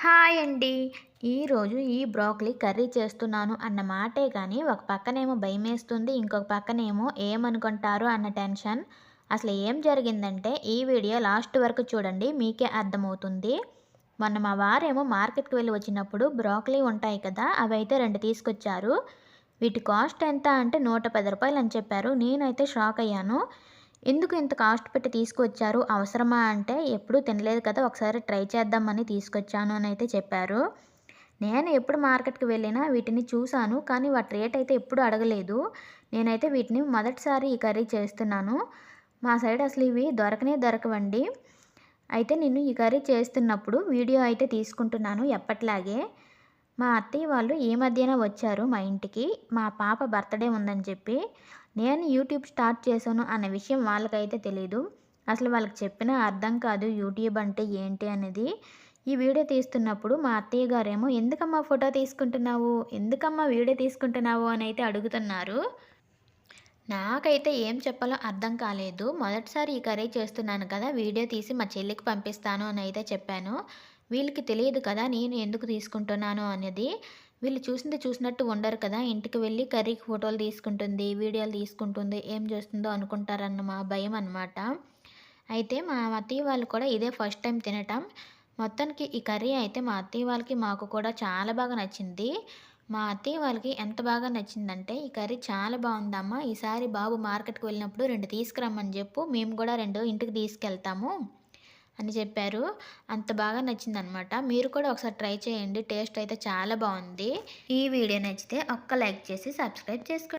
Hi అండి. ఈరోజు ఈ బ్రోకలీ కర్రీ చేస్తున్నాను అన్న మాటే కానీ ఒక పక్కనేమో భయమేస్తుంది ఇంకొక పక్కనేమో ఏమనుకుంటారు అన్న టెన్షన్. అసలు ఏం జరిగిందంటే ఈ వీడియో లాస్ట్ వరకు చూడండి మీకే అర్థమవుతుంది. మొన్న మా వారేమో మార్కెట్కి వెళ్ళి వచ్చినప్పుడు బ్రోకలీ ఉంటాయి కదా అవి అయితే రెండు తీసుకొచ్చారు. వీటి కాస్ట్ ఎంత అంటే నూట పది రూపాయలు అని చెప్పారు. నేనైతే షాక్ అయ్యాను. ఎందుకు ఇంత కాస్ట్ పెట్టి తీసుకొచ్చారు? అవసరమా అంటే ఎప్పుడూ తినలేదు కదా ఒకసారి ట్రై చేద్దామని తీసుకొచ్చాను అని అయితే చెప్పారు. నేను ఎప్పుడు మార్కెట్కి వెళ్ళినా వీటిని చూశాను కానీ వాటి రేట్ అయితే ఎప్పుడు అడగలేదు. నేనైతే వీటిని మొదటిసారి ఈ కర్రీ చేస్తున్నాను. మా సైడ్ అసలు ఇవి దొరకనే దొరకవండి. అయితే నేను ఈ కర్రీ చేస్తున్నప్పుడు వీడియో అయితే తీసుకుంటున్నాను ఎప్పట్లాగే. మా అత్తయ్య వాళ్ళు ఈ మధ్యన వచ్చారు మా ఇంటికి. మా పాప బర్త్డే ఉందని చెప్పి. నేను యూట్యూబ్ స్టార్ట్ చేశాను అనే విషయం వాళ్ళకైతే తెలీదు. అసలు వాళ్ళకి చెప్పినా అర్థం కాదు యూట్యూబ్ అంటే ఏంటి అనేది. ఈ వీడియో తీస్తున్నప్పుడు మా అత్తయ్య గారేమో ఎందుకమ్మా ఫోటో తీసుకుంటున్నావు? ఎందుకమ్మా వీడియో తీసుకుంటున్నావు? అని అయితే అడుగుతున్నారు. నాకైతే ఏం చెప్పాలో అర్థం కాలేదు. మొదటిసారి ఈ కర్రీ చేస్తున్నాను కదా వీడియో తీసి మా చెల్లికి పంపిస్తాను అని అయితే చెప్పాను. వీళ్ళకి తెలియదు కదా నేను ఎందుకు తీసుకుంటున్నాను అనేది. వీళ్ళు చూసింది చూసినట్టు ఉండరు కదా. ఇంటికి వెళ్ళి కర్రీకి ఫోటోలు తీసుకుంటుంది వీడియోలు తీసుకుంటుంది ఏం చేస్తుందో అనుకుంటారన్న మా భయం అనమాట అయితే మా అత్తయ్య వాళ్ళు కూడా ఇదే ఫస్ట్ టైం తినటం. మొత్తానికి ఈ కర్రీ అయితే మా అత్తయ్య వాళ్ళకి మాకు కూడా చాలా బాగా నచ్చింది. మా అత్తయ్య వాళ్ళకి ఎంత బాగా నచ్చిందంటే ఈ కర్రీ చాలా బాగుందమ్మా. ఈసారి బాబు మార్కెట్కి వెళ్ళినప్పుడు రెండు తీసుకురమ్మని చెప్పు మేము కూడా రెండు ఇంటికి తీసుకెళ్తాము. అని చెప్పారు. అంత బాగా నచ్చిందనమాట. మీరు కూడా ఒకసారి ట్రై చేయండి. టేస్ట్ అయితే చాలా బాగుంది. ఈ వీడియో నచ్చితే ఒక్క లైక్ చేసి సబ్స్క్రైబ్ చేసుకోండి.